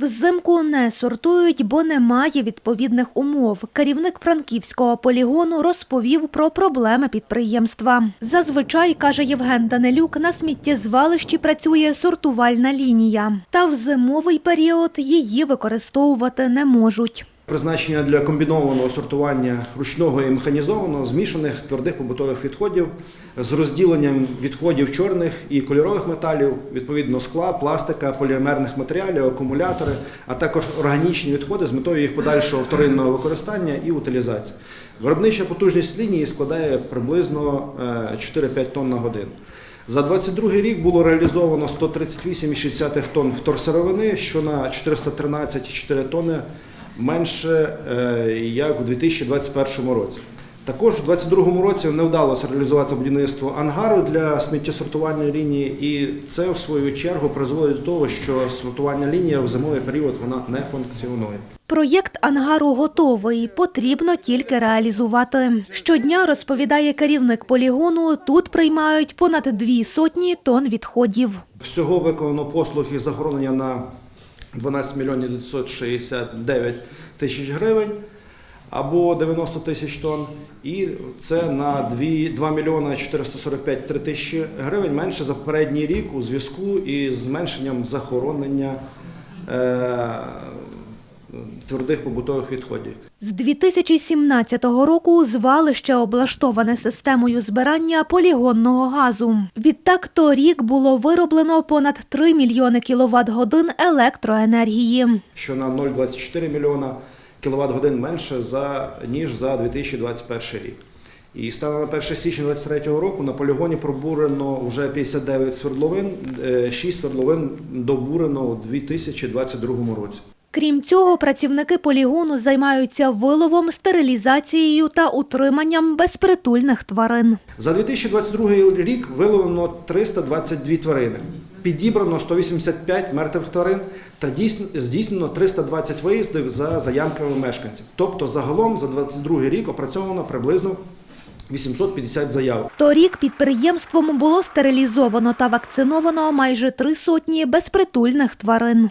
Взимку не сортують, бо немає відповідних умов. Керівник франківського полігону розповів про проблеми підприємства. Зазвичай, каже Євген Данилюк, на сміттєзвалищі працює сортувальна лінія. Та в зимовий період її використовувати не можуть. Призначення для комбінованого сортування ручного і механізованого змішаних твердих побутових відходів з розділенням відходів чорних і кольорових металів, відповідно скла, пластика, полімерних матеріалів, акумулятори, а також органічні відходи з метою їх подальшого вторинного використання і утилізації. Виробнича потужність лінії складає приблизно е, 4-5 тонн на годину. За 22 рік було реалізовано 138,6 тонн вторсировини, що на 413,4 тонни менше, е, як у 2021 році. Також у 2022 році не вдалося реалізувати будівництво ангару для сміттєсортувальної лінії, і це в свою чергу призводить до того, що сортувальна лінія в зимовий період вона не функціонує. Проєкт ангару готовий, потрібно тільки реалізувати. Щодня, розповідає керівник полігону, тут приймають понад дві сотні тонн відходів. Всього виконано послуг із захоронення на 12 мільйонів 969 тисяч гривень або 90 тисяч тонн. І це на 2, 2 мільйони 445 3 тисячі гривень менше за попередній рік у зв'язку із зменшенням захоронення е, твердих побутових відходів. З 2017 року звалище облаштоване системою збирання полігонного газу. Відтак торік було вироблено понад 3 мільйони кіловат-годин електроенергії. що на 0,24 мільйона кіловат годин менше за ніж за 2021 рік. І станом на 1 січня 2023 року на полігоні пробурено вже 59 свердловин, 6 свердловин добурено у 2022 році. Крім цього, працівники полігону займаються виловом, стерилізацією та утриманням безпритульних тварин. За 2022 рік виловлено 322 тварини, підібрано 185 мертвих тварин та здійснено 320 виїздів за заявками мешканців. Тобто загалом за 2022 рік опрацьовано приблизно 850 заяв. Торік підприємством було стерилізовано та вакциновано майже три сотні безпритульних тварин.